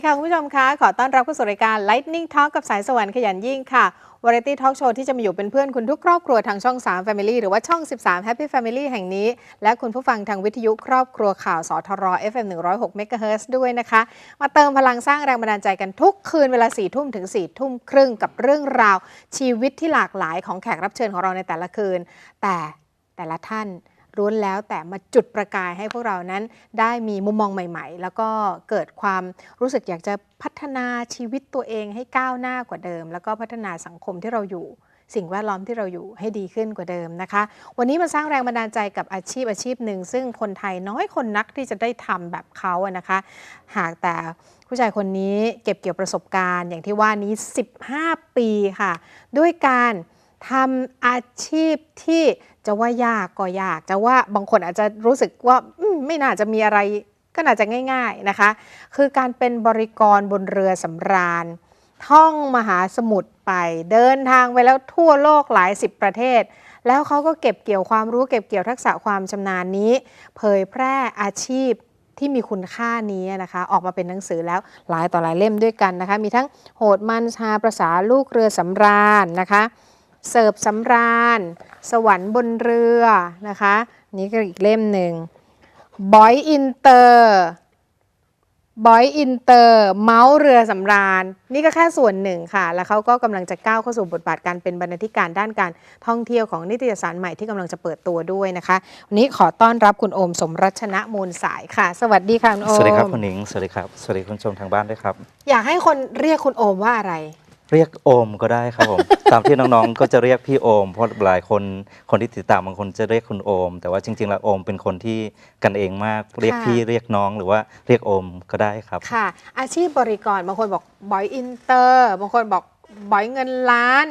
ดีค่ะ คุณผู้ชมคะ ขอต้อนรับเข้าสู่รายการ Lightning Talk กับสายสวรรค์ขยันยิ่งค่ะ Variety Talk Show ที่จะมาอยู่เป็นเพื่อนคุณทุกครอบครัวทางช่อง 3 Family หรือว่าช่อง 13 Happy Family แห่งนี้ และคุณผู้ฟังทางวิทยุครอบครัวข่าวสทร FM 106 MHz ด้วยนะคะ มาเติมพลังสร้างแรงบันดาลใจกันทุกคืนเวลา4ทุ่มถึง4ทุ่มครึ่งกับเรื่องราวชีวิตที่หลากหลายของแขกรับเชิญของเราในแต่ละคืน แต่แต่ละท่าน ล้วนแล้วแต่มาจุดประกายให้พวกเรานั้นได้มีมุมมองใหม่ ๆ แล้วก็เกิดความรู้สึกอยากจะพัฒนาชีวิตตัวเองให้ก้าวหน้ากว่าเดิม แล้วก็พัฒนาสังคมที่เราอยู่สิ่งแวดล้อมที่เราอยู่ให้ดีขึ้นกว่าเดิมนะคะ วันนี้มาสร้างแรงบันดาลใจกับอาชีพอาชีพหนึ่ง ซึ่งคนไทยน้อยคนนักที่จะได้ทำแบบเขาอะนะคะ หากแต่ผู้ชายคนนี้เก็บเกี่ยวประสบการณ์อย่างที่ว่านี้ 15 ปีค่ะ ด้วยการทำอาชีพที่ จะว่ายากก็ยาก จะว่าบางคนอาจจะรู้สึกว่าอมไม่น่าจะมีอะไรก็น่าจะง่าย ๆนะคะ คือการเป็นบริกรบนเรือสำราญ ท่องมหาสมุทรไป เดินทางไปแล้วทั่วโลกหลายสิบประเทศ แล้วเขาก็เก็บเกี่ยวความรู้เก็บเกี่ยวทักษะความชำนาญนี้ เผยแพร่อาชีพที่มีคุณค่านี้นะคะ ออกมาเป็นหนังสือแล้วหลายต่อหลายเล่มด้วยกันนะคะ มีทั้งโหดมันชาประสาลูกเรือสำราญนะคะ เสิร์ฟสำราญ สวรรค์บนเรือนะคะ นี่ก็อีกเล่มหนึ่งบอยอินเตอร์บอยอินเตอร์เมาส์เรือสำราญ นี่ก็แค่ส่วนหนึ่งค่ะ แล้วเขาก็กำลังจะก้าวเข้าสู่บทบาทการเป็นบรรณาธิการด้านการท่องเที่ยวของนิตยสารใหม่ที่กำลังจะเปิดตัวด้วยนะคะ วันนี้ขอต้อนรับคุณโอมสมรัชนะมูลสายค่ะ สวัสดีค่ะคุณโอมสวัสดีครับคุณหนิงสวัสดีครับสวัสดีคุณผู้ชมทางบ้านด้วยครับ อยากให้คนเรียกคุณโอมว่าอะไร เรียกโอมก็ได้ครับผม ตามที่น้องๆ ก็จะเรียกพี่โอม เพราะหลายคนคนที่ติดตามบางคนจะเรียกคุณโอม แต่ว่าจริงๆแล้วโอมเป็นคนที่กันเองมาก เรียกค่ะพี่เรียกน้องหรือว่าเรียกโอมก็ได้ครับ ค่ะ อาชีพบริกรบางคนบอกบอยอินเตอร์บางคนบอกบอยเงินล้าน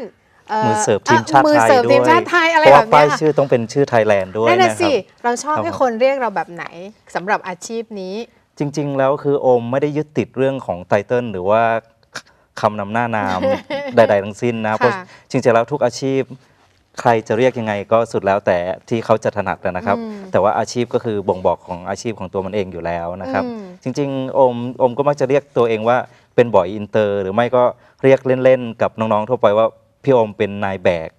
มือเสิร์ฟทีมชาติมือไทยเสิร์ฟด้ทีมวยชาติไทยอะไรเพราะแบว่าบป้ายเนี้ยชื่อต้องเป็นชื่อไทยแลนด์ด้วยนั่นนะน่ะคสิรับเราชอบครับให้คนเรียกเราแบบไหนสำหรับอาชีพนี้ จริง ๆ แล้วคือโอมไม่ได้ยึดติดเรื่องของไตเติลหรือว่า คำนำหน้านาม ใด ๆ ทั้งสิ้นนะเพราะค่ะจริงๆแล้วทุกอาชีพ ใครจะเรียกยังไงก็สุดแล้วแต่ที่เขาจะถนัดนะครับอืมแต่ว่าอาชีพก็คือบ่งบอกของอาชีพของตัวมันเองอยู่แล้วนะครับอืมจริงๆโอมโอมก็มักจะเรียกตัวเองว่าเป็นบอยอินเตอร์ หรือไม่ก็เรียกเล่นๆกับน้องๆทั่วไปว่าพี่โอมเป็นนายแบก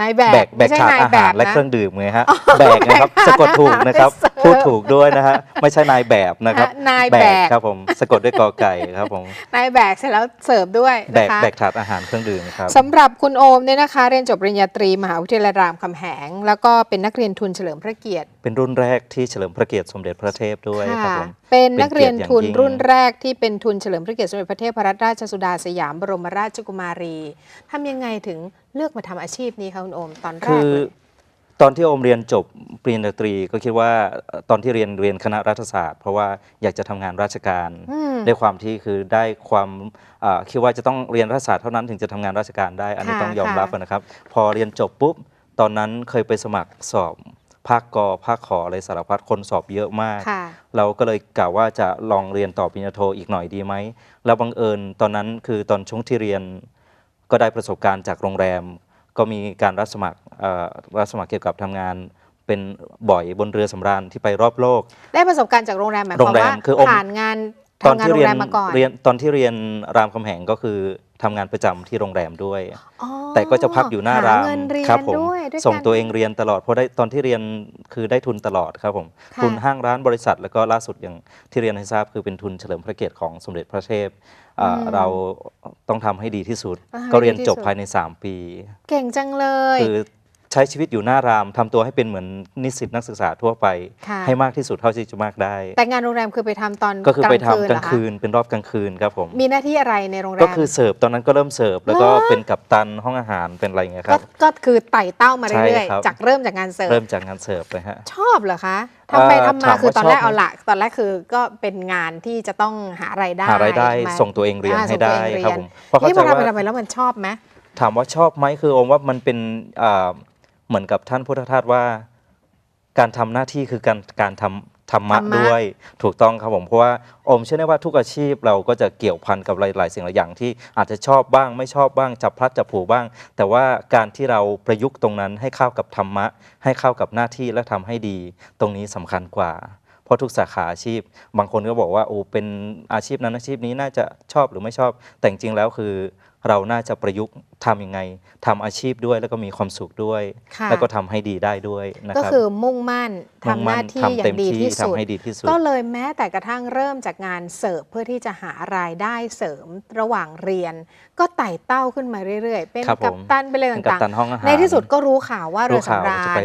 นายแบแบกกแบไม่กใช่ถาดนายอาแบหารกและนะเครื่องดื่มไงฮะแบกนะครับแบกถาดสะกดถูกนะครับอาหารไปเสิร์ฟพูดถูกด้วยนะฮะไม่ใช่นายแบบนะครับนายแบกครับผมสะกดด้วยกอไก่ครับผมนายแบกเสร็จแล้วเสิร์ฟด้วยแบนะกคะแบกถาดอาหารเครื่องดื่มครับสำหรับคุณโอมเนี่ยนะคะเรียนจบปริญญาตรีมหาวิทยาลัยรามคำแหง แล้วก็เป็นนักเรียนทุนเฉลิมพระเกียรติ เป็นรุ่นแรกที่เฉลิมพระเกียรติสมเด็จพระเทพด้วยครับค่ะผม เป็นนักเรียนทุนเป็นเกียรติอย่างยิ่งรุ่นแรกที่เป็นทุนเฉลิมพระเกียรติสมเด็จพระเทพรัตนราชสุดาสยามบรมราชกุมารีทำยังไงถึงเลือกมาทำอาชีพนี้คะคุณโอมตอนแรคืกอเลยตอนที่โอมเรียนจบปริญญาตรีก็คิดว่าเอ่อตอนที่เรียนเรียนคณะรัฐศาสตร์ เพราะว่าอยากจะทำงานราชการมด้วยความที่คือได้ความเอ่อคิดว่าจะต้องเรียนรัฐศาสตร์เท่านั้นถึงจะทำงานราชการได้ อันนี้ค่ะต้องยอมค่ะรับนะครับ พอเรียนจบปุ๊บตอนนั้นเคยไปสมัครสอบ ภาคกอภาคขออะไรสารพัดคนสอบเยอะมากค่ะเราก็เลยกล่าวว่าจะลองเรียนต่อปริญญาโทอีกหน่อยดีไหม แล้วบังเอิญตอนนั้นคือตอนช่วงที่เรียนก็ได้ประสบการณ์จากโรงแรม ก็มีการรับสมัครเอ่อรับสมัครเกี่ยวกับทำงานเป็นบ่อยบนเรือสำราญที่ไปรอบโลก ได้ประสบการณ์จากโรงแรมหมายคโรวามงแรมว่าคืออมผ่านงานตอนทำงานที่โรเรีงยแรนมมาก่อนเรียนตอนที่เรียนรามคำแหงก็คือ ทำงานประจำที่โรงแรมด้วย อ๋อแต่ก็จะพักอยู่หน้ารามเงินเรียนครับผมด้วยด้วยส่งกันตัวเองเรียนตลอดเพราะได้ตอนที่เรียนคือได้ทุนตลอดครับผมค่ะทุนห้างร้านบริษัท แล้วก็ล่าสุดอย่างที่เรียนให้ทราบคือเป็นทุนเฉลิมพระเกียรติของสมเด็จพระเทพอ่าอืมเราต้องทำให้ดีที่สุด ต้องทำให้ก็เรียนดีที่จบสุด ภายใน 3 ปี เก่งจังเลย คือ ใช้ชีวิตอยู่หน้ารามทำตัวให้เป็นเหมือนนิสิตนักศึกษาทั่วไปค่ะให้มากที่สุดเท่าที่จะมากได้ แต่งานโรงแรมคือไปทำตอนก็คือไปทำกเหรลางคืนเป็นรอบกลางคืนครับผมมีหน้าที่อะไรในโรงแรมก็คือเสิร์ฟตอนนั้นก็เริ่มเสิร์ฟแล้วก็เหรอเป็นกัปตันห้องอาหารเป็นอะไรอย่างเงี้ยคก็รับก็คือไต่เต้ามาเรื่อยใช่ครับๆจากเริ่มจากงานเสิร์ฟเริ่มจากงานเสิร์ฟเลยฮะชอบเหรอคะทำไปเอ่อทำมาถามคือว่าตอนแรกชอบไหมเอาละตอนแรกคือก็เป็นงานที่จะต้องหารายได้หารายได้ใช่หมส่งตัวเองเรียนอ่าให้ส่งตัวได้เองเรียนครับผมเพราะเข้านี่ใจพอทำไปว่าทำไปแล้วมันชอบไหมถามว่าชอบไหมคือโอมว่ามันเป็นอ่า เหมือนกับท่านพุทธทาสว่า การทำหน้าที่คือการการทำธรรมะธรรมะ ด้วย ถูกต้องครับผมเพราะว่าโอมเชื่อได้ว่าทุกอาชีพเราก็จะเกี่ยวพันกับหลาย ๆ สิ่งหลายอย่างที่อาจจะชอบบ้าง ไม่ชอบบ้างจับพลัดจับผลูบ้าง แต่ว่าการที่เราประยุกต์ตรงนั้นให้เข้ากับธรรมะ ให้เข้ากับหน้าที่และทำให้ดี ตรงนี้สำคัญกว่า เพราะทุกสาขาอาชีพ บางคนก็บอกว่าโอ้เป็นอาชีพนั้นอาชีพนี้น่าจะชอบหรือไม่ชอบ แต่จริงๆแล้วคือ เราน่าจะประยุกต์ทำยังไงทำอาชีพด้วยแล้วก็มีความสุขด้วย ค่ะ แล้วก็ทำให้ดีได้ด้วยนะก็ครับ คือมุ่งมั่นทำหน้าที่มุ่งมั่นอย่าทำเต็งมดีที่ที่สุด ทำให้ดีที่สุด ก็เลยแม้แต่กระทั่งเริ่มจากงานเสิร์ฟเพื่อที่จะหารายได้เสริมระหว่างเรียน ก็ไต่เต้าขึ้นมาเรื่อยๆ เป็นครับผม กัปตันเป็นอะไรเป็นกัปต่างตันห้องอาหารๆในที่สุดก็รู้ข่าวว่าเรืรู้อข่าวสำราจะญไป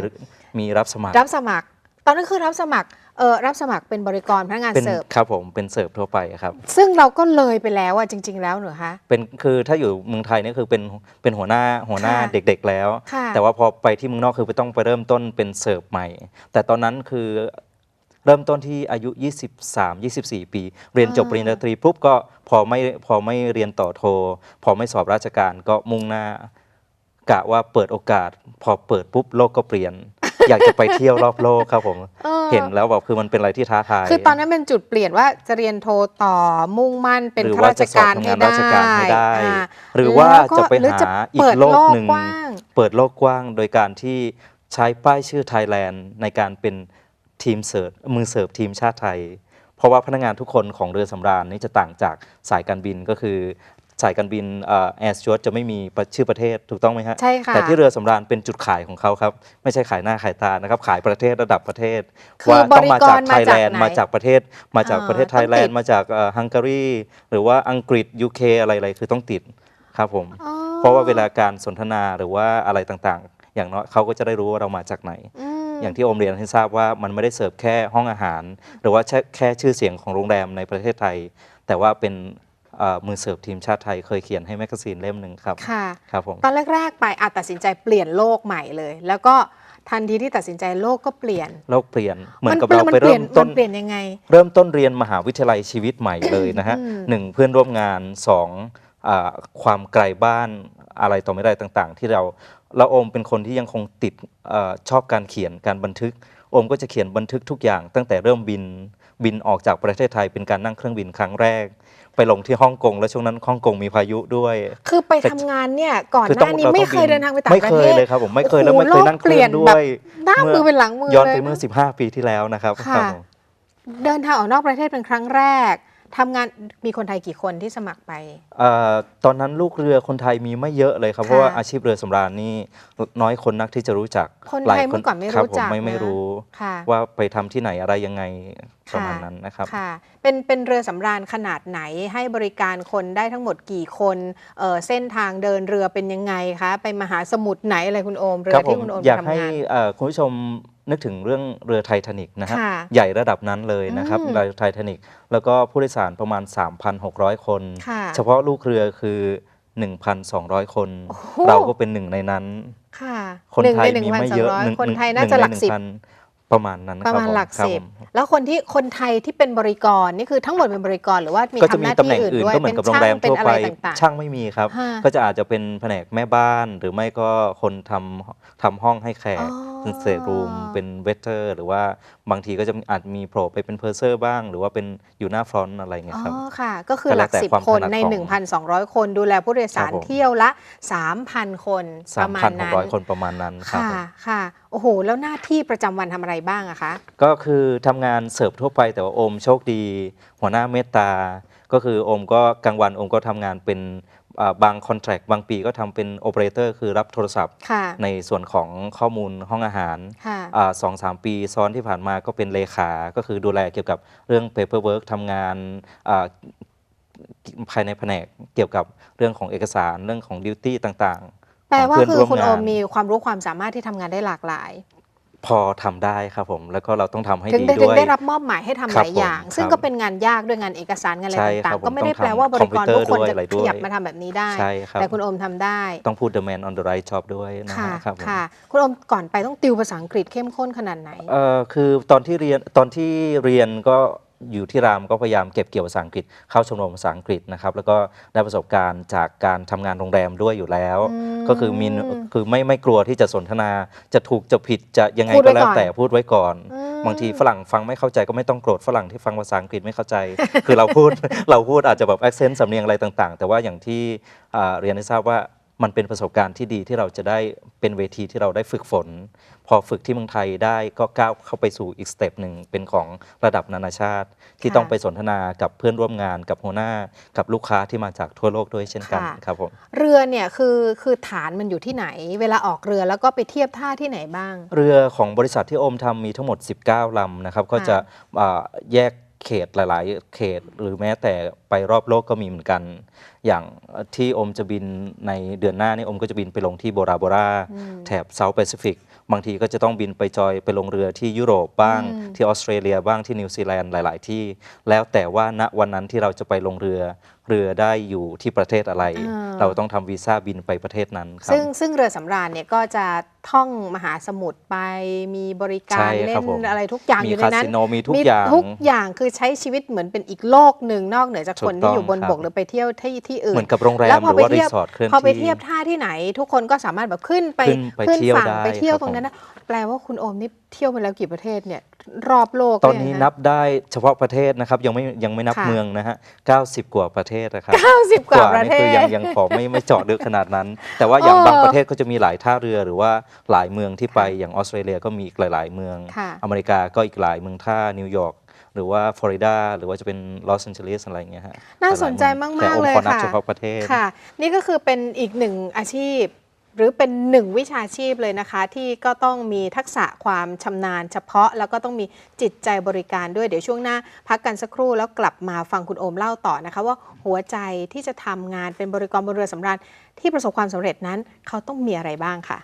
มีรับสมัคร รับสมัคร ตอนนั้นคือรับสมัคร เออรับสมัครเป็นบริกรพนักงานเป็นเสิร์ฟครับผมเป็นเสิร์ฟทั่วไปครับ ซึ่งเราก็เลยไปแล้วอะจริง ๆ แล้วเหรอคะ เป็นคือถ้าอยู่เมืองไทยเนี่ยคือเป็นเป็นหัวหน้าหัวหน้าค่ะเด็กๆแล้ว ค่ะ แต่ว่าพอไปที่เมืองนอกคือไปต้องไปเริ่มต้นเป็นเสิร์ฟใหม่ แต่ตอนนั้นคือเริ่มต้นที่อายุ 23 24 ปี เรียนจบอ่าปริญญาตรีปุ๊บก็พอไม่พอไม่เรียนต่อโท พอไม่สอบราชการก็มุ่งหน้ากะว่าเปิดโอกาส พอเปิดปุ๊บโลกก็เปลี่ยน อยากจะไปเที่ยวรอบโลกครับผมออ เห็นแล้วแบบคือมันเป็นอะไรที่ท้าทาย คือตอนนั้นเป็นจุดเปลี่ยนว่าจะเรียนโทต่อมุ่งมั่นเป็นหรือข้าว่าราชการจะสอบให้ทำงานราชการให้ได้ อ่า หรือว่าแล้วก็จะไปหรือหาจะอีเปิกดโลกโลกหนึ่งกว้าง เปิดโลกกว้างโดยการที่ใช้ป้ายชื่อไทยแลนด์ในการเป็นทีมเสิร์ฟมือเสิร์ฟทีมชาติไทย เพราะว่าพนักงานทุกคนของเรือสำราญนี่จะต่างจากสายการบินก็คือ สายการบินแอร์สจวตจะไม่มีชื่อประเทศถูกต้องไหมฮะใช่ค่ะแต่ที่เรือสำราญเป็นจุดขายของเขาครับ ไม่ใช่ขายหน้าขายตานะครับ ขายประเทศระดับประเทศคือว่าต้องมาจากบริกรไทยแลนด์มามาจาจากกไหนประเทศ มาจากประเทศอ่าไทยแลนต้องติด์ดมาจากฮังการีหรือว่าอังกฤษยูเคอะไรอะไรคือต้องติดครับผมอ๋อเพราะว่าเวลาการสนทนาหรือว่าอะไรต่างๆ อย่างน้อยเขาก็จะได้รู้ว่าเรามาจากไหนมอย่างที่โอมเรียนให้ทราบว่ามันไม่ได้เสิร์ฟแค่ห้องอาหาร หรือว่าแค่แค่ชื่อเสียงของโรงแรมในประเทศไทย แต่ว่าเป็นเอ่อ มือเสิร์ฟทีมชาติไทยเคยเขียนให้แมกกาซีนเล่มหนึ่งครับค่ะครับผมตอนแรก ๆ ไปอาจตัดสินใจเปลี่ยนโลกใหม่เลย แล้วก็ทันทีที่ตัดสินใจโลกก็เปลี่ยน โลกเปลี่ยน เหมือนกับมัเรามันไปเปลี่เริ่ยนมต้นมันเปลี่ยนยังไง เริ่มต้นเรียนมหาวิทยาลัยชีวิตใหม่เลยนะฮะอืมหนึ่งเพื่อนร่วมงานสองอาความไกลบ้านอะไรต่อไม่ได้ต่างๆ ที่เราเราโอมเป็นคนที่ยังคงติดอาชอบการเขียนการบันทึกโอมก็จะเขียนบันทึกทุกอย่าง ตั้งแต่เริ่มบินบินออกจากประเทศไทยเป็นการนั่งเครื่องบินครั้งแรก ไปลงที่ฮ่องกงแล้วช่วงนั้นฮ่องกงมีพายุด้วย คือไปทำงานเนี่ย ก่อนคือหต้องน้านี้เราไม่ต้องเคยบิเดินทางไปต่างไม่ประเคเทยศเลยครับผมไม่เคยแล้วโอ้โหไม่เคยนั่งเครื่องโลกเปลี่ยนด้แบบวยหน้ามือเป็นหลังมือย้อนไปเลยเมื่อ 15 ปีที่แล้วนะครับค่ะครับผมเดินทางออกนอกประเทศเป็นครั้งแรก ทำงานมีคนไทยกี่คนที่สมัครไปเอ่อตอนนั้นลูกเรือคนไทยมีไม่เยอะเลยครับค่ะเพราะว่าอาชีพเรือสำราญนี่น้อยคนนักที่จะรู้จักคนหลาไทยเมื่อก่อนไม่ครับรู้จักผมไม่ไม่นะรู้ค่ะว่าไปทำที่ไหนอะไรยังไงประมาณค่ะนั้นนะครับค่ะเป็นเป็นเรือสำราญขนาดไหนให้บริการคนได้ทั้งหมดกี่คนเอ่อเส้นทางเดินเรือเป็นยังไงคะ ไปมหาสมุทรไหนอะไรคุณโอมเรืครัอบผที่มคุณโอมอยากไปให้ทำงานเอ่อคุณผู้ชม นึกถึงเรื่องเรือไททานิกนะฮะ ค่ะใหญ่ระดับนั้นเลยนะครับอืมเรือไททานิกแล้วก็ผู้โดยสารประมาณ 3,600 คน ค่ะเฉพาะลูกเรือคือ 1,200 คน โอ้โห เราก็เป็นหนึ่งในนั้น ค่ะคนหนึ่งไทในยหนึ่งมีพันไม่สองเยอะร้อยหนึ่งคนไทยหน่านึ่งจะในหลักสิบ 1,000ประมาณนั้นประมาณคบหลักครับสิบผมแล้วคนที่คนไทยที่เป็นบริกรนี่คือทั้งหมดเป็นบริกรหรือว่ามีก็จะทำหมีน้าตำแหที่น่งอื่นอื่นด้วยก็เหมือเป็นนกับโรงช่างแรมเป็นทั่วอะไป ไรต่าง ช่างไม่มีครับ ฮะก็จะอาจจะเป็นแผนกแม่บ้านหรือไม่ก็คนทำทำห้องให้แขอ๋กอเป็น เซรูมเป็นเวเตอร์ หรือว่าบางทีก็จะอาจมีโผล่ไปเป็นเพอร์เซอร์บ้าง หรือว่าเป็นอยู่หน้าฟรอนต์อะไรเงี้อ๋ยครับอค่ะ ก็คือก็หแล้ลัวกแต่สิบความคนถนัดในของ1,200 คนดูแลผู้โดยสารครับผมเที่ยวละ 3,000 คนประมาณนั้น3,600คนประมาณนั้นครับค่ะผมค่ะโอ้โห แล้วหน้าที่ประจำวันทำอะไรบ้างอะคะ ก็คือทำงานเสิร์ฟทั่วไปแต่ว่าโอมโชคดี หัวหน้าเมตตา ก็คือโอมก็กลางวันโอมก็ทำงานเป็นอ่า บางคอนแท c t บางปีก็ทำเป็นโอเปอเรเตอร์คือรับโทรศัพท์ค่ะในส่วนของข้อมูลห้องอาหารค่ะสองสามปีซ้อนที่ผ่านมาก็เป็นเลขา ก็คือดูแลเกี่ยวกับเรื่อง paperwork ทำงานอ่าภายในแผนกเกี่ยวกับเรื่องของเอกสารเรื่องของดิวตี้ต่างๆ แปลว่าของคืเพื่นอร่วคุณโอมงานมีความรู้ความสามารถที่ทำงานได้หลากหลาย พอทำได้ครับผมแล้วก็เราต้องทำให้ถึงดีได้ถึด้งวยได้รับมอบหมายให้ทำคหรับลายอย่างผมซึ่งครับก็เป็นงานยากด้วยงานเอกสารงานอะไรใช่ครัต่าบงผมๆก็ไม่ได้ต้องแปลว่าทำบริกรทุกคนคอมพิวเตอร์ด้วยจะอะไรขด้วยยับมาทำแบบนี้ได้ใช่ครับแต่คุณโอมทำได้ ต้องพูด the man on the right job ด้วยนะค่ะฮะครับผมค่ะคุณโอมก่อนไปต้องติวภาษาอังกฤษเข้มข้นขนาดไหนเอ่อคือตอนที่เรียนตอนที่เรียนก็ อยู่ที่รามก็พยายามเก็บเกี่ยวภาษาอังกฤษเข้าชมรมภาษาอังกฤษนะครับ แล้วก็ได้ประสบการณ์จากการทำงานโรงแรมด้วยอยู่แล้วอืมก็คือมีคือไม่ไม่กลัวที่จะสนทนาจะถูกจะผิดจะยังไงพูดไว้ก็แล้วก่อนแต่พูดไว้ก่อนอืมบางทีฝรั่งฟังไม่เข้าใจก็ไม่ต้องโกรธฝรั่งที่ฟังภาษาอังกฤษไม่เข้าใจ คือเราพูดเราพูดอาจจะแบบ accent สำเนียงอะไรต่าง ๆ แต่ว่าอย่างที่อ่าเรียนให้ทราบว่า มันเป็นประสบการณ์ที่ดีที่เราจะได้เป็นเวทีที่เราได้ฝึกฝน พอฝึกที่เมืองไทยได้ก็ก้าวเข้าไปสู่อีกสเต็ปหนึ่งเป็นของระดับนานาชาติ ที่ค่ะต้องไปสนทนากับเพื่อนร่วมงานกับหัวหน้า กับลูกค้าที่มาจากทั่วโลกด้วยเช่นกันค่ะครับผมเรือเนี่ยคือคือฐานมันอยู่ที่ไหน เวลาออกเรือแล้วก็ไปเทียบท่าที่ไหนบ้าง เรือของบริษัทที่โอมทำมีทั้งหมด 19ลำนะครับก็จะอ่าแยก เขตหลาย ๆ เขตหรือแม้แต่ไปรอบโลกก็มีเหมือนกัน อย่างที่โอมจะบินในเดือนหน้านี่โอมก็จะบินไปลงที่โบราโบราอืมแถบเซาท์แปซิฟิกบางทีก็จะต้องบินไปจอยไปลงเรือที่ยุโรปบ้างอืมที่ออสเตรเลียบ้างที่นิวซีแลนด์หลาย ๆ ที่ แล้วแต่ว่าณวันนั้นที่เราจะไปลงเรือ เรือได้อยู่ที่ประเทศอะไรอ่าเราต้องทำวีซ่าบินไปประเทศนั้นครับ ซึ่งซึ่งเรือสำราญเนี่ยก็จะท่องมหาสมุทรไปมีบริกาใช่รเล่ครับนผมอะไรทุกอย่างมีอยู่ในคานั้นสิโนมีทุกมีอย่างทุกอย่างคือใช้ชีวิตเหมือนเป็นอีกโลกหนึ่งนอกเหนือจากถูคกนที่อยู่บนต้องครับบกหรือไปเที่ยวที่ที่อื่นเหมือนกับโรงแรแล้มวหพอรือว่าไปเทีรียบสอร์ทเคลื่อนพอไปที่เทียบท่าที่ไหน ทุกคนก็สามารถแบบขึ้นไปขึ้นไปเที่ยวฝั่งได้ไปเที่ยวครับตรงนั้นผมนะ แปลว่าคุณโอมนี่เที่ยวมาแล้วกี่ประเทศเนี่ยรอบโลกตอนนี้เลยะนับได้เฉพาะประเทศนะครับยังไม่ยังไม่นับค่ะเมืองนะฮะ90 กว่าประเทศนะครับเก้าสิบกว่าประนี่เทคือศยังยังขอไม่ไม่เจาะลึกขนาดนั้น แต่ว่าอย่างเออบางประเทศก็จะมีหลายท่าเรือหรือว่าหลายเมืองที่ไปอย่างออสเตรเลียก็มีอีกหลาย ๆ เมืองค่ะอเมริกาก็อีกหลายเมืองท่านิวยอร์กหรือว่าฟลอริดาหรือว่าจะเป็นลอสแอนเจลิสอะไรอย่างเงี้ยฮะน่าสนใจหลมายๆเมืองกๆ เลยแต่โอมขอนับค่ะเฉพาะประเทศค่ะ นี่ก็คือเป็นอีกหนึ่งอาชีพ หรือเป็นหนึ่งวิชาชีพเลยนะคะ ที่ก็ต้องมีทักษะความชำนาญเฉพาะ แล้วก็ต้องมีจิตใจบริการด้วยเดี๋ยวช่วงหน้า พักกันสักครู่แล้วกลับมาฟังคุณโอมเล่าต่อนะคะ ว่าหัวใจที่จะทำงานเป็นบริกรบนเรือสำราญที่ประสบความสำเร็จนั้น เขาต้องมีอะไรบ้างค่ะ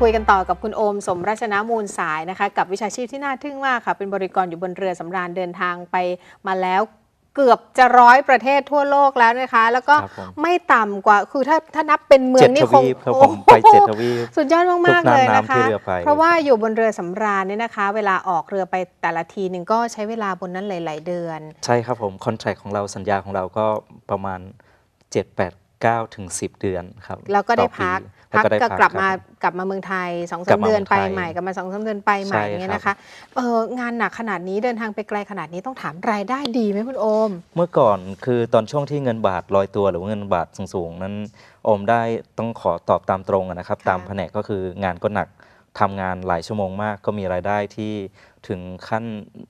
คุยกันต่อกับคุณโอมสมรัชนามูลสายนะคะ กับวิชาชีพที่น่าทึ่งมากค่ะ เป็นบริกรอยู่บนเรือสำราญเดินทางไปมาแล้วเกือบจะร้อยประเทศทั่วโลกแล้วนะคะ แล้วก็ครับผมไม่ต่ำกว่าคือถ้าถ้านับเป็นเมือเจ็งดนี่ทคงวีปครับโอ้ผมโหไปเจ็ดทวีปสุดยอดมากทุกๆเลยน้ำนะคะที่เรือไปเพราะว่าอยู่บนเรือสำราญเนี่ยนะคะ เวลาออกเรือไปแต่ละทีหนึ่งก็ใช้เวลาบนนั้นหลาย ๆ เดือน ใช่ครับผมคอนแทรคของเราสัญญาของเราก็ประมาณ 7 8 9ถึง10 เดือนครับ แล้วก็ได้ต่อปีพักแล้ว พักก็ได้ก็พักลับมาครับกลับมาเมืองไทยสองกลัสามบมาเดือนไปเมืองไทยใหม่กลับมาสองสามเดือนไปใหม่ใช่อย่างเงี้ยครับนะคะเอองานหนักขนาดนี้เดินทางไปไกลขนาดนี้ต้องถามรายได้ดีไหมคุณโอม เมื่อก่อนคือตอนช่วงที่เงินบาทลอยตัวหรือว่าเงินบาทสูงๆนั้นโอมได้ต้องขอตอบตามตรงอะนะครับค่ะตามแผนกก็คืองานก็หนัก ทำงานหลายชั่วโมงมาก ก็มีรายได้ที่ถึงขั้น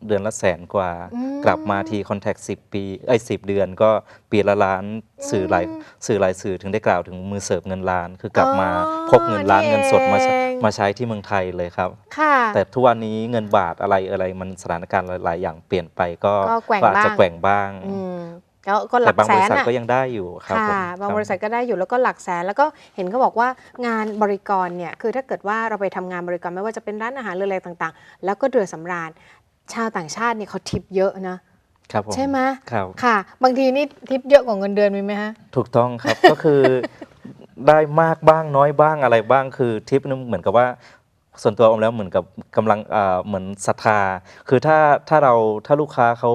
เดือนละแสนกว่าอืมกลับมาทีคอนแทคสิปีไอ้สิเดือนก็ปีละล้านสื่อหลายอืมสื่อหลายสื่อถึงได้กล่าวถึงมือเสิร์ฟเงินล้าน คือกลับมาอ๋อพกเงินล้านนี่เงินสดมาใช้เองมาใช้ที่เมืองไทยเลยครับค่ะแต่ทุกวันนี้เงินบาทอะไรอะไรมันสถานการณ์หลาย ๆ อย่างเปลี่ยนไปก็ก็แกว่งอาจจะบ้างแกว่งบ้าง อืมก็ก็หแต่ลักบางแสบรินษัทอะก็ยังได้อยู่ครับค่ะผมบางคบริษัทก็ได้อยู่แล้วก็หลักแสนแล้วก็เห็นเขาบอกว่างานบริกรเนี่ยคือถ้าเกิดว่าเราไปทำงานบริกรไม่ว่าจะเป็นร้านอาหารหรืออะไรต่างๆ แล้วก็เรือสำราญ ชาวต่างชาติเนี่ยเขาทิปเยอะนะครับผมใช่ไหมครับค่ะ บางทีนี่ทิปเยอะกว่าเงินเดือนมีไหมฮะถูกต้องครับก็คือได้มากบ้างน้อยบ้างอะไรบ้างคือทิปนึงเหมือนกับว่า ส่วนตัวผมแล้วเหมือนกับกำลังเอ่อเหมือนศรัทธา คือถ้าถ้าเราถ้าลูกค้าเขา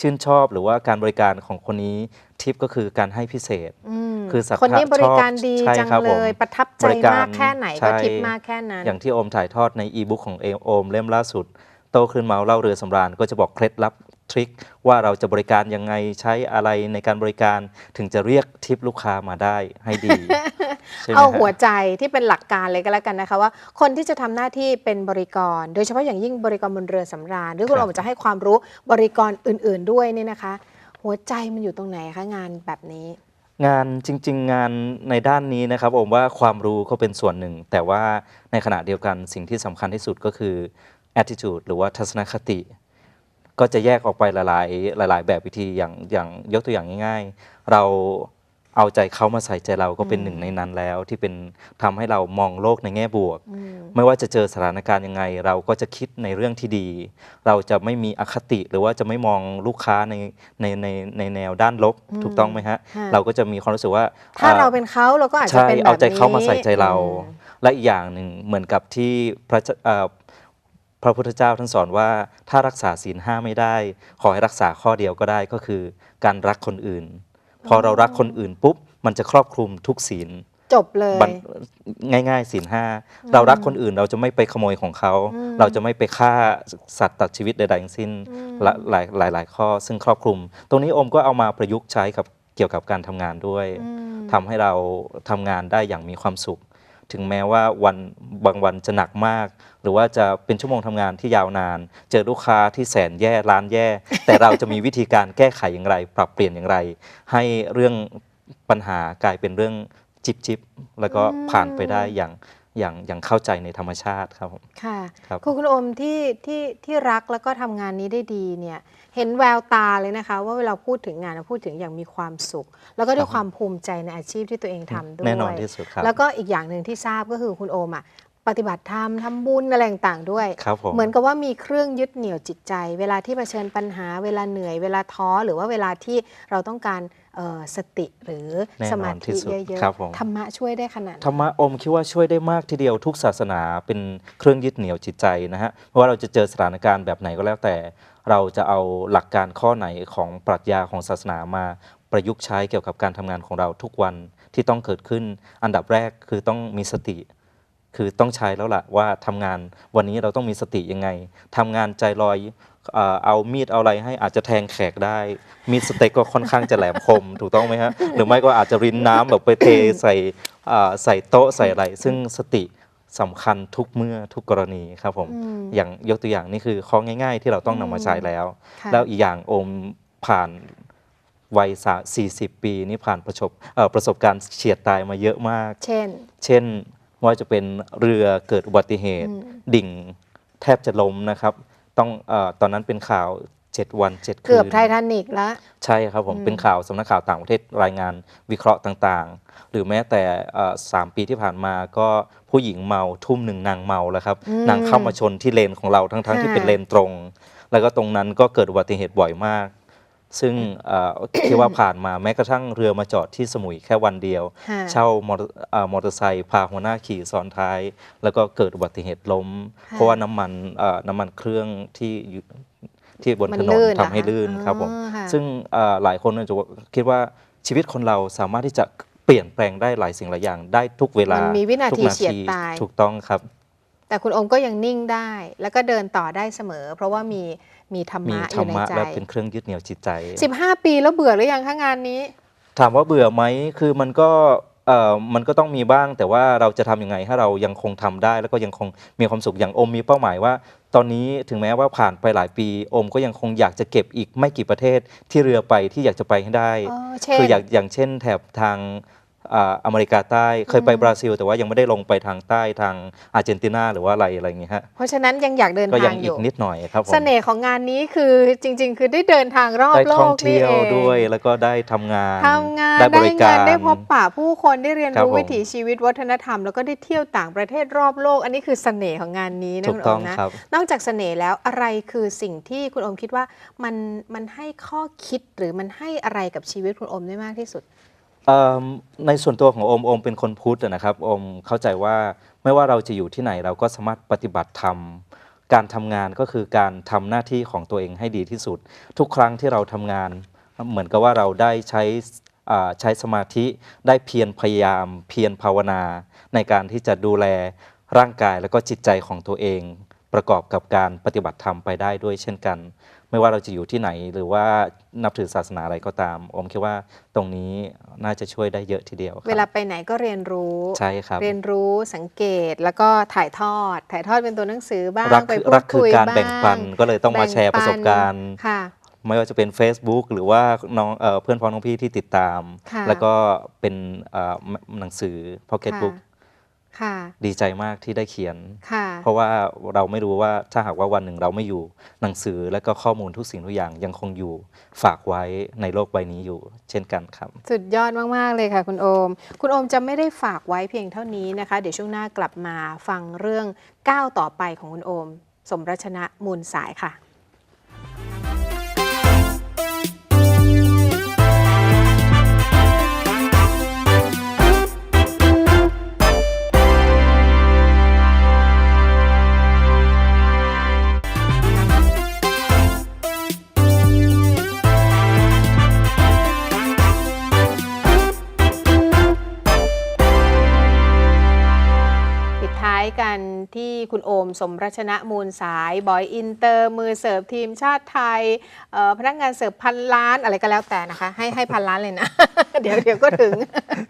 ชื่นชอบหรือว่าการบริการของคนนี้ทิปก็คือการให้พิเศษอืมคือศรัทธาคนนี้บริการดีชอบจังใช่ครับเลผมยประทับใจบริการมากแค่ไหนก็ใช่ทิปมากแค่นั้น อย่างที่โอมถ่ายทอดในอีบุ๊กของเอโอมเล่มล่าสุด โตขึ้นเมาเล่าเรือสำราญก็จะบอกเคล็ดลับ ทริคว่าเราจะบริการยังไงใช้อะไรในการบริการถึงจะเรียกทิปลูกค้ามาได้ให้ดีใช่ไหมเอาฮะหัวใจที่เป็นหลักการเลยก็แล้วกันนะคะว่า คนที่จะทำหน้าที่เป็นบริกร โดยเฉพาะอย่างยิ่งบริกรบนเรือสำราญหรือคุณครัโอบมจะให้ความรู้บริกรอื่น ๆ ด้วยเนี่ยนะคะ หัวใจมันอยู่ตรงไหนคะงานแบบนี้งานจริง ๆ งานในด้านนี้นะครับผมว่าความรู้ก็เป็นส่วนหนึ่ง แต่ว่าในขณะเดียวกันสิ่งที่สำคัญที่สุดก็คือ attitude หรือว่าทัศนคติ ก็จะแยกออกไปหลาย ๆ หลาย ๆ แบบวิธีอย่างอย่างยกตัวอย่างง่าย ๆ เราเอาใจเขามาใส่ใจเราก็เป็นอืมหนึ่งในนั้นแล้ว ที่เป็นทำให้เรามองโลกในแง่บวกอืมไม่ว่าจะเจอสถานการณ์ยังไง เราก็จะคิดในเรื่องที่ดี เราจะไม่มีอคติหรือว่าจะไม่มองลูกค้าในในในในแนวด้านลบอืมถูกต้องไหมฮะค่ะเราก็จะมีความรู้สึกว่า ถ้าอ่เราเป็นเขาเราก็อาจจะใช่เป็นแบบนี้เอาใจเขามาใส่ใจเราอืมและอีกอย่างหนึ่งเหมือนกับที่พระเจ้าเอ่อ พระพุทธเจ้าท่านสอนว่าถ้ารักษาศีลห้าไม่ได้ ขอให้รักษาข้อเดียวก็ได้ก็คือ การรักคนอื่น พอเรารักคนอื่นปุ๊บ มันจะครอบคลุมทุกศีลจบเลยบันง่ายๆศีลห้าเรารักคนอื่นเราจะไม่ไปขโมยของเขาอืมเราจะไม่ไปฆ่าสัตว์ตัดชีวิตใดๆทั้งสิ้นอืมละหลายหลายหลายข้อ ซึ่งครอบคลุม ตรงนี้โอมก็เอามาประยุกต์ใช้กับเกี่ยวกับการทำงานด้วยอืมทำให้เราทำงานได้อย่างมีความสุข ถึงแม้ว่าวันบางวันจะหนักมาก หรือว่าจะเป็นชั่วโมงทำงานที่ยาวนาน เจอลูกค้าที่แสนแย่ร้านแย่ แต่เราจะมีวิธีการแก้ไขอย่างไร ปรับเปลี่ยนอย่างไร ให้เรื่องปัญหากลายเป็นเรื่องจิบจิบๆแล้วก็อืมผ่านไปได้อย่างอย่างอย่างเข้าใจในธรรมชาติครับผมค่ะครับคุณคุณโอมที่ที่ที่รักแล้วก็ทำงานนี้ได้ดีเนี่ยเห็นแววตาเลยนะคะ ว่าเวลาพูดถึงงานเราพูดถึงอย่างมีความสุข แล้วก็ด้วยความภูมิใจในอาชีพที่ตัวเองทำด้วย แน่นอนที่สุดครับ แล้วก็อีกอย่างหนึ่งที่ทราบก็คือคุณโอมอะ ปฏิบัติธรรมทำบุญอะไรต่างๆด้วย ครับผมเหมือนกับว่ามีเครื่องยึดเหนี่ยวจิตใจ เวลาที่เผชิญปัญหา เวลาเหนื่อย เวลาท้อหรือว่าเวลาที่เราต้องการเอ่อสติหรือแน่นอนสมาที่ธิสุดเยอะครับผม ๆธรรมะช่วยได้ขนาดไหนธรรมะอมคิดว่าช่วยได้มากทีเดียวทุกศาสนาเป็นเครื่องยึดเหนี่ยวจิตใจนะฮะเพราะว่าเราจะเจอสถานการณ์แบบไหนก็แล้วแต่ เราจะเอาหลักการข้อไหนของปรัชญาของศาสนามาประยุกต์ใช้เกี่ยวกับการทำงานของเราทุกวันที่ต้องเกิดขึ้น อันดับแรกคือต้องมีสติ คือต้องใช้แล้วล่ะว่าทำงานวันนี้เราต้องมีสติยังไงทำงานใจลอยเอ่อเอามีดเอาอะไรให้อาจจะแทงแขกได้ มีดสเต็กก็ค่อนข้างจะแหลมคม ถูกต้องไหมฮะหรือไม่ก็อาจจะรินน้ำแบบไปเทใส่อ่าใส่โต๊ะใส่อะไร ซึ่งสติสำคัญทุกเมื่อทุกกรณีครับผมอืมอย่างยกตัวอย่างนี่คือข้อง่าย ๆ ที่เราต้องนำมาใช้แล้วค่ะแล้วอีกอย่างโอมผ่านวัยสา40 ปีนี่ผ่านประสบเอ่อประสบการณ์เฉียดตายมาเยอะมาก เช่น เช่น ว่าจะเป็นเรือเกิดอุบัติเหตุอืมดิ่งแทบจะล้มนะครับ ต้องเออตอนนั้นเป็นข่าว 7 วัน 7 คืน เกือบไททานิกแล้ว ใช่ครับผมอืมเป็นข่าวสำนักข่าวต่างประเทศรายงานวิเคราะห์ต่างๆ หรือแม้แต่เอ่อสามปีที่ผ่านมาก็ผู้หญิงเมาทุ่มหนึ่งนางเมาแล้วครับอืมนางเข้ามาชนที่เลนของเราทั้งๆที่ค่ะเป็นเลนตรง แล้วก็ตรงนั้นก็เกิดอุบัติเหตุบ่อยมาก ซึ่งเอ่อที่ว่าผ่านมาแม้กระทั่งเรือมาจอดที่สมุยแค่วันเดียวค่ะเช่ามอเตอร์เอ่อมอเตอร์ไซค์พาหัวหน้าขี่ซ้อนท้าย แล้วก็เกิดอุบัติเหตุล้มค่ะเพราะว่าน้ำมันเอ่อน้ำมันเครื่องที่อยู่ที่บนมันถนนลื่นทำให้เหรอคะลื่นครับผมอ๋อค่ะซึ่งเอ่อหลายคนอาจจะคิดว่าชีวิตคนเราสามารถที่จะเปลี่ยนแปลงได้หลายสิ่งหลายอย่างได้ทุกเวลามันมีวินาทุกทีเฉียดตายถูกต้องครับ แต่คุณโอมก็ยังนิ่งได้ แล้วก็เดินต่อได้เสมอ เพราะว่ามีมีธรรมีมะอธรยู่รในมะใจและเป็นเครื่องยึดเหนี่ยวจิตใจ 15 ปีแล้วเบื่อหรือยังคะงานนี้ ถามว่าเบื่อไหมคือมันก็เอ่อมันก็ต้องมีบ้างแต่ว่าเราจะทำยังไงให้เรายังคงทำได้ แล้วก็ยังคงมีความสุขอย่างโอมมีเป้าหมายว่า ตอนนี้ถึงแม้ว่าผ่านไปหลายปีโอมก็ยังคงอยากจะเก็บอีกไม่กี่ประเทศที่เรือไปที่อยากจะไปให้ได้อ๋อเช่นคืออยากอย่างเช่นแถบทาง อ่าอเมริกาใต้เคยไปอืมบราซิล แต่ว่ายังไม่ได้ลงไปทางใต้ทางอาร์เจนตินาหรือว่าอะไรอะไรอย่างเงี้ยฮะเพราะฉะนั้นยังอยากเดินก็ยัทางงออีกยู่นิดหน่อยครับผมเสน่ห์ของงานนี้คือจริง ๆ คือได้เดินทางรอบได้โลท่องกนี่เที่ยวเองด้วย แล้วก็ได้ทำงานทำงานได้บได้ริเงิกานรได้พบปะผู้คนได้เรียนครับรู้ผมวิถีชีวิตวัฒนธรรม แล้วก็ได้เที่ยวต่างประเทศรอบโลก อันนี้คือเสน่ห์ของงานนี้นะถูคุกณโอต้องมนะครับนอกจากเสน่ห์แล้วอะไรคือสิ่งที่คุณโอมคิดว่ามันมันให้ข้อคิดหรือมันให้อะไรกับชีวิตคุณโอมได้มากที่สุดเอิ่ม ในส่วนตัวของโอมโอมเป็นคนพุทธนะครับโอมเข้าใจว่าไม่ว่าเราจะอยู่ที่ไหนเราก็สามารถปฏิบัติธรรมการทำงานก็คือการทำหน้าที่ของตัวเองให้ดีที่สุด ทุกครั้งที่เราทำงาน เหมือนกับว่าเราได้ใช้ใช้สมาธิได้เพียรพยายาม เพียรภาวนา ในการที่จะดูแลร่างกายและก็จิตใจของตัวเอง ประกอบกับการปฏิบัติธรรมไปได้ด้วยเช่นกัน ไม่ว่าเราจะอยู่ที่ไหน หรือว่านับถือศาสนาอะไรก็ตามโอมคิดว่าตรงนี้น่าจะช่วยได้เยอะทีเดียวครับเวลาไปไหนก็เรียนรู้ใช่ครับเรียนรู้สังเกตแล้วก็ถ่ายทอด ถ่ายทอดเป็นตัวหนังสือบ้างรักไปคือพูรัดกคือคุยการบ้างแบ่งปันก็เลยต้องมาแชร์แบ่งประสบการณ์ค่ะไม่ว่าจะเป็น Facebook หรือว่าน้องเอ่อเพื่อนพ้องน้องพี่ที่ติดตามค่ะแล้วก็เป็นเอ่อหนังสือ Pocket ค่ะ Book ค่ะ ดีใจมากที่ได้เขียนค่ะเพราะว่าเราไม่รู้ว่าถ้าหากว่าวันหนึ่งเราไม่อยู่หนังสือและก็ข้อมูลทุกสิ่งทุกอย่างยังคงอยู่ฝากไว้ในโลกใบนี้อยู่ เช่นกันครับ สุดยอดมาก ๆ เลยค่ะคุณโอม คุณโอมจะไม่ได้ฝากไว้เพียงเท่านี้นะคะ เดี๋ยวช่วงหน้ากลับมาฟังเรื่องก้าวต่อไปของคุณโอม สมรัชนะมูลสายค่ะ คุณโอมสมรัชนะมูลสายบอยอินเตอร์ มือเสิร์ฟทีมชาติไทยเอ่อพนักงานเสิร์ฟพันล้านอะไรก็แล้วแต่นะคะ ให้ให้พันล้านเลยนะ เดี๋ยวเดี๋ยวก็ถึง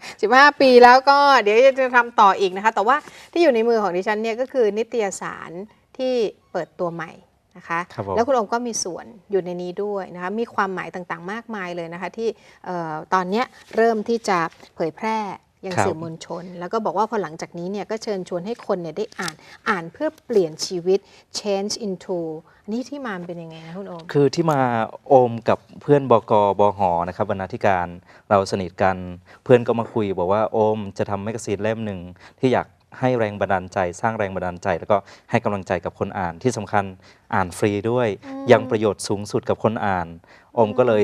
15 ปีแล้วก็เดี๋ยวจะทำต่ออีกนะคะ แต่ว่าที่อยู่ในมือของดิฉันเนี่ยก็คือนิตยสารที่เปิดตัวใหม่นะคะครับผมแล้วคุณโอมก็มีส่วนอยู่ในนี้ด้วยนะคะ มีความหมายต่างๆ มากมายเลยนะคะ ที่เอ่อตอนเนี้ยเริ่มที่จะเผยแพร่ ยังครับสื่อมวลชน แล้วก็บอกว่าพอหลังจากนี้เนี่ยก็เชิญชวนให้คนเนี่ยได้อ่านอ่านเพื่อเปลี่ยนชีวิต change into อันนี้ที่มามันเป็นยังไงนะคุณโอม คือที่มาโอมกับเพื่อนบกบหนะครับบรรณาธิการเราสนิทกัน เพื่อนก็มาคุยบอกว่าโอมจะทำแมกกาซีนเล่มหนึ่งที่อยากให้แรงบันดาลใจ สร้างแรงบันดาลใจ แล้วก็ให้กำลังใจกับคนอ่านที่สำคัญอ่านฟรีด้วยอืมยังประโยชน์สูงสุดกับคนอ่านโอมก็เลย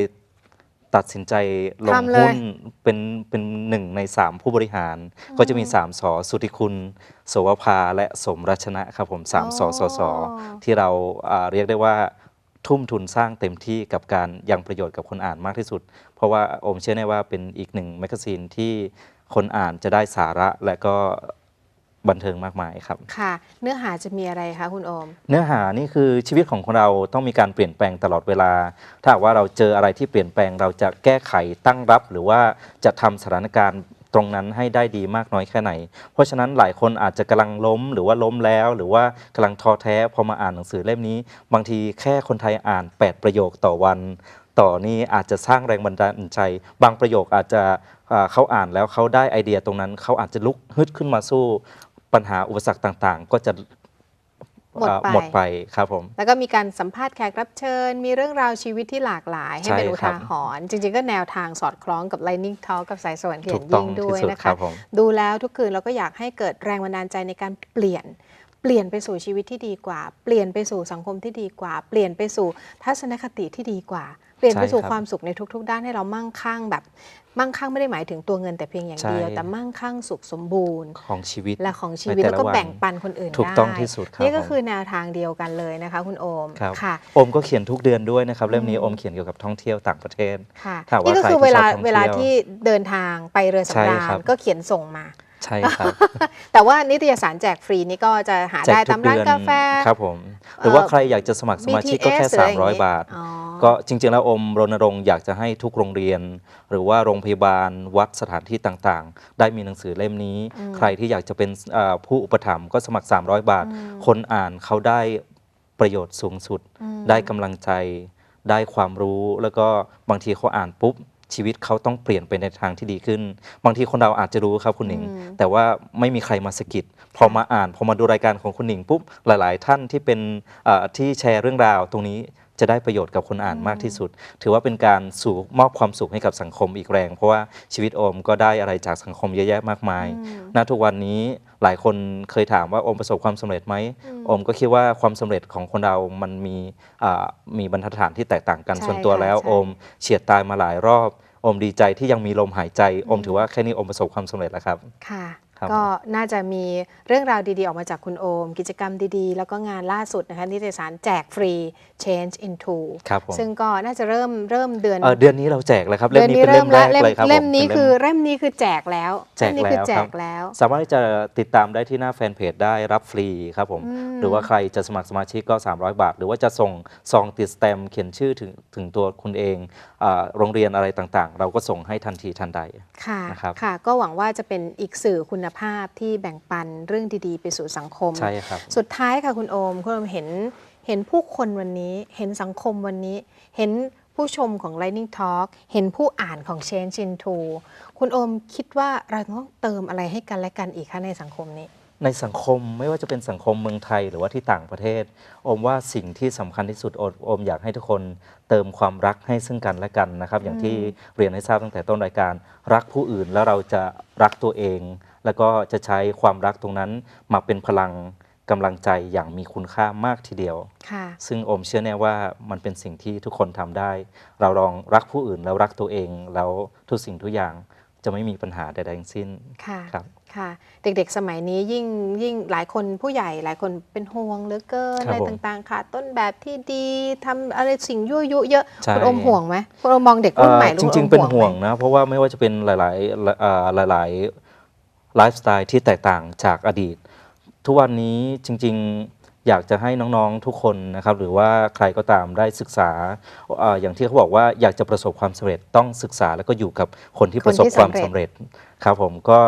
ตัดสินใจลงทำเลยหุ้นเป็นเป็นหนึ่งในสามผู้บริหาร ก็จะมีสามสอสุทธิคุณโสวภาและสมรัชนะครับผมสามสอสอสอที่เราอ่าเรียกได้ว่าทุ่มทุนสร้างเต็มที่กับการยังประโยชน์กับคนอ่านมากที่สุด เพราะว่าโอมเชื่อแน่ว่าเป็นอีกหนึ่งแมกกาซีนที่คนอ่านจะได้สาระและก็ บันเทิงมากมายครับ ค่ะ เนื้อหาจะมีอะไรคะคุณโอม เนื้อหานี่คือชีวิตของคนเราต้องมีการเปลี่ยนแปลงตลอดเวลา ถ้าหากว่าเราเจออะไรที่เปลี่ยนแปลงเราจะแก้ไขตั้งรับ หรือว่าจะทำสถานการณ์ตรงนั้นให้ได้ดีมากน้อยแค่ไหน เพราะฉะนั้นหลายคนอาจจะกำลังล้มหรือว่าล้มแล้ว หรือว่ากำลังท้อแท้พอมาอ่านหนังสือเล่มนี้ บางทีแค่คนไทยอ่าน 8 ประโยคต่อวัน ต่อนี้อาจจะสร้างแรงบันดาลใจ บางประโยคอาจจะอ่าเขาอ่านแล้วเขาได้ไอเดียตรงนั้น เขาอาจจะลุกฮึดขึ้นมาสู้ ปัญหาอุปสรรคต่างๆ ก็จะหมดไปอ่าหมดไปครับผม แล้วก็มีการสัมภาษณ์แขกรับเชิญ มีเรื่องราวชีวิตที่หลากหลาย ให้ใช่เป็นอุครัทาบหรณ์จริง ๆ ก็แนวทางสอดคล้องกับ Lightning Talk กับสายสวรรค์เขีถูยนกต้อยิ่งงด้วยที่สุดนะครัคะบผมดูแล้วทุกคืนเราก็อยากให้เกิดแรงบันดาลใจในการเปลี่ยนเปลี่ยนไปสู่ชีวิตที่ดีกว่า เปลี่ยนไปสู่สังคมที่ดีกว่า เปลี่ยนไปสู่ทัศนคติที่ดีกว่า เปลี่ยนไปสู่ใช่ครับความสุขในทุก ๆ ด้านให้เรามั่งคั่งแบบ มั่งคั่งไม่ได้หมายถึงตัวเงินแต่เพียงอย่างเดียวใช่แต่มั่งคั่งสุขสมบูรณ์ของชีวิตและของชีวิตในแต่แล้วก็ละวันแบ่งปันคนอื่นถูกต้องได้ที่สุดครับนี่ก็ผมคือแนวทางเดียวกันเลยนะคะ คุณโอมครับค่ะโอมก็เขียนทุกเดือนด้วยนะครับเล่มนี้อืมโอมเขียนเกี่ยวกับท่องเที่ยวต่างประเทศค่ะถ้าว่านี่ก็คือใครที่เวลาชอบท่องเที่ยวเวลาที่เดินทางไปเรือใช่สำราครัญบก็เขียนส่งมาใช่ครับ แต่ว่านิตยสารแจกฟรีนี่ก็จะหาแจได้กทุตากมร้านเดือนกาแฟ ครับผม หรือว่าเอ่อใครอยากจะสมัครสมาชิกก็แค่ BTS หรืออะไรอย่างงี้300 บาทอ๋อ ก็จริง ๆ แล้วอมรณรงค์อยากจะให้ทุกโรงเรียน หรือว่าโรงพยาบาลวัดสถานที่ต่างๆ ได้มีหนังสือเล่มนี้อืมใครที่อยากจะเป็นเอ่อผู้อุปถัมภ์ก็สมัคร 300 บาทอืมคนอ่านเขาได้ประโยชน์สูงสุดอืมได้กำลังใจ ได้ความรู้ แล้วก็บางทีเขาอ่านปุ๊บชีวิตเขาต้องเปลี่ยนไปในทางที่ดีขึ้น บางทีคนเราอาจจะรู้ครับคุณหนิงอืมแต่ว่าไม่มีใครมาสะกิดพอมาอ่านพอมาดูรายการของคุณหนิงปุ๊บหลาย ๆ ท่านที่เป็นเอ่อที่แชร์เรื่องราวตรงนี้ จะได้ประโยชน์กับคนอ่านมากที่สุด ถือว่าเป็นการสู่มอบความสุขให้กับสังคมอีกแรง เพราะว่าชีวิตโอมก็ได้อะไรจากสังคมเยอะแยะมากมายอืมณทุกวันนี้หลายคนเคยถามว่าโอมประสบความสำเร็จไหมอืมโอมก็คิดว่าความสำเร็จของคนเรามันมีอ่ามีบรรทัดฐานที่แตกต่างกันใช่ส่วนตัวค่ะแล้วใช่โอมเฉียดตายมาหลายรอบโอมดีใจที่ยังมีลมหายใจโอมถือว่าแค่นี้โอมประสบความสำเร็จแล้วครับ ค่ะครับ ก็น่าจะมีเรื่องราวดีๆ ออกมาจากคุณโอม กิจกรรมดีๆ แล้วก็งานล่าสุดนะคะนิตยสารแจกฟรี Change into ครับผมซึ่งก็น่าจะเริ่มเริ่มเดือนเอ่อเดือนนี้เราแจกแล้วครับเดืเล่อมนนี้นี้เป็นเล่เริ่มมแรแล้วกเล่มเลยครับเล่มผนี้ป็คือเล่มนี้คือแจกแล้วแจกเล่มนี้คือแล้วแจครับกแล้ว สามารถที่จะติดตามได้ที่หน้าแฟนเพจได้รับฟรีครับผมอืมหรือว่าใครจะสมัครสมาชิกก็ 300 บาท หรือว่าจะส่งซองติดสแตมป์เขียนชื่อถึงถึงตัวคุณเองอาโรงเรียนอะไรต่างๆ เราก็ส่งให้ทันทีทันใดค่ะนะครับค่ะ ก็หวังว่าจะเป็นอีกสื่อคุณภาพที่แบ่งปันเรื่องดีๆ ไปสู่สังคม ใช่ครับ สุดท้ายค่ะคุณโอม คุณโอมเห็นเห็นผู้คนวันนี้ เห็นสังคมวันนี้ เห็นผู้ชมของ Lightning Talk เห็นผู้อ่านของ Change into คุณโอมคิดว่าเราต้องเติมอะไรให้กันและกันอีกคะในสังคมนี้ ในสังคมไม่ว่าจะเป็นสังคมเมืองไทยหรือว่าที่ต่างประเทศโอมว่าสิ่งที่สำคัญที่สุดโอมโอมอยากให้ทุกคนเติมความรักให้ซึ่งกันและกันนะครับ อย่างที่เรียนให้ทราบตั้งแต่ต้นรายการ รักผู้อื่นแล้วเราจะรักตัวเอง แล้วก็จะใช้ความรักตรงนั้นมาเป็นพลังกำลังใจอย่างมีคุณค่ามากทีเดียวค่ะซึ่งโอมเชื่อแน่ว่ามันเป็นสิ่งที่ทุกคนทำได้ เราลองรักผู้อื่นแล้วรักตัวเอง แล้วทุกสิ่งทุกอย่างจะไม่มีปัญหาใดๆทั้งสิ้นค่ะครับ ค่ะ เด็กๆ สมัยนี้ยิ่งยิ่งหลายคนผู้ใหญ่หลายคนเป็นห่วงเหลือเกินครับอะไรผมต่างๆ ค่ะ ต้นแบบที่ดีทำอะไรสิ่งยั่วยุเยอะใช่ คุณโอมห่วงไหมคุณโอมมองเด็กรุ่นใหม่เอ่อแล้วจคุณโอมริง ๆ เป็นห่วงไหมนะ เพราะว่าไม่ว่าจะเป็นหลายๆเอ่อหลายๆไลฟ์สไตล์ที่แตกต่างจากอดีต ทุกวันนี้จริง ๆ อยากจะให้น้องๆทุกคนนะครับหรือว่าใครก็ตามได้ศึกษาเอออย่างที่เขาบอกว่าอยากจะประสบความสำเร็จต้องศึกษาแล้วก็อยู่กับคนที่ประสบความสำเร็จสำเร็จครับผมก็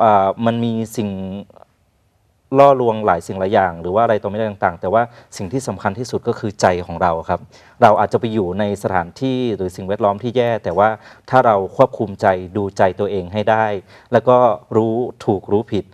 เอ่อมันมีสิ่งล่อลวงหลายสิ่งหลายอย่าง หรือว่าอะไรตัวไม่ได้ต่างๆ แต่ว่าสิ่งที่สำคัญที่สุดก็คือใจของเราครับ เราอาจจะไปอยู่ในสถานที่หรือสิ่งแวดล้อมที่แย่ แต่ว่าถ้าเราควบคุมใจดูใจตัวเองให้ได้ แล้วก็รู้ถูกรู้ผิด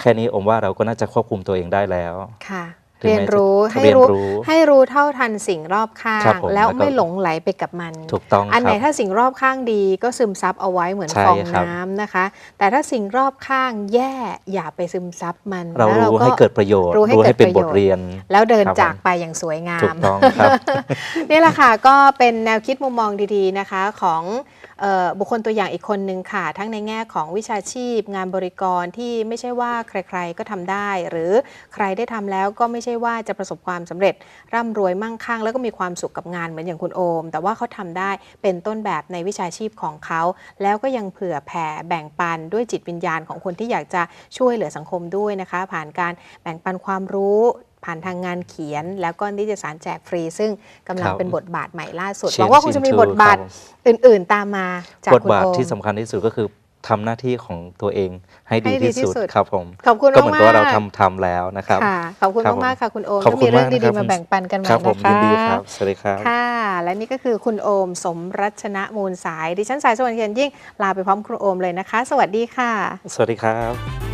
แค่นี้อมว่าเราก็น่าจะควบคุมตัวเองได้แล้ว ค่ะ เรียแม้นจะรู้ให้เรียนรู้รู้ให้รู้เท่าทันสิ่งรอบข้าครังบผมแล้วแล้วก็ไม่หลงไหลไปกับมัน ถูกต้องอันไหนครับถ้าสิ่งรอบข้างดีก็ซึมซับเอาไว้เหมือนใช่ฟองครับน้ำนะคะ แต่ถ้าสิ่งรอบข้าง แย่อย่าไปซึมซับมัน เราแล้วรู้ให้เกิดประโยชน์รู้ให้ให้เป็นเกิดประบโยชน์ทเรียน แล้วเดินครับผมจากไปอย่างสวยงาถูมกต้องครับนี่แหละค่ะก็เป็นแนวคิดมุมมองดีๆนะคะของเอ่อ บุคคลตัวอย่างอีกคนหนึ่งค่ะ ทั้งในแง่ของวิชาชีพ งานบริกรที่ไม่ใช่ว่าใครๆก็ทำได้ หรือใครได้ทำแล้วก็ไม่ใช่ว่าจะประสบความสำเร็จ ร่ำรวยมั่งคั่ง แล้วก็มีความสุขกับงานเหมือนอย่างคุณโอม แต่ว่าเขาทำได้เป็นต้นแบบในวิชาชีพของเขา แล้วก็ยังเผื่อแผ่แบ่งปันด้วยจิตวิญญาณของคนที่อยากจะช่วยเหลือสังคมด้วยนะคะ ผ่านการแบ่งปันความรู้ ผ่านทางงานเขียน แล้วก็นิตยสารแจกฟรี ซึ่งกำลังครับเป็นบทบาทใหม่ล่าสุดห Change วังว่าคงจะมี into บทบาทครับอื่น ๆ ตามมาจากบทคุณบาทโอมที่สำคัญที่สุดก็คือทำหน้าที่ของตัวเองให้ดีให้ดีที่ที่สุดสุดครับผมขอบคุณก็เหมือนกับว่าเรามากๆทำทำแล้วนะครับค่ะขอบคุณครับผมมากๆค่ะคุณโอมขอบก็คุมีณเรื่องมากนะคดีรับๆมาแบ่งปันกันใหม่ครับผมนะคะยินดีครับสวัสดีครับค่ะ และนี่ก็คือคุณโอมสมรัชนะมูลสายดิฉันสายสวรรค์เขียนยิ่งลาไปพร้อมคุณโอมเลยนะคะ สวัสดีค่ะ สวัสดีครับ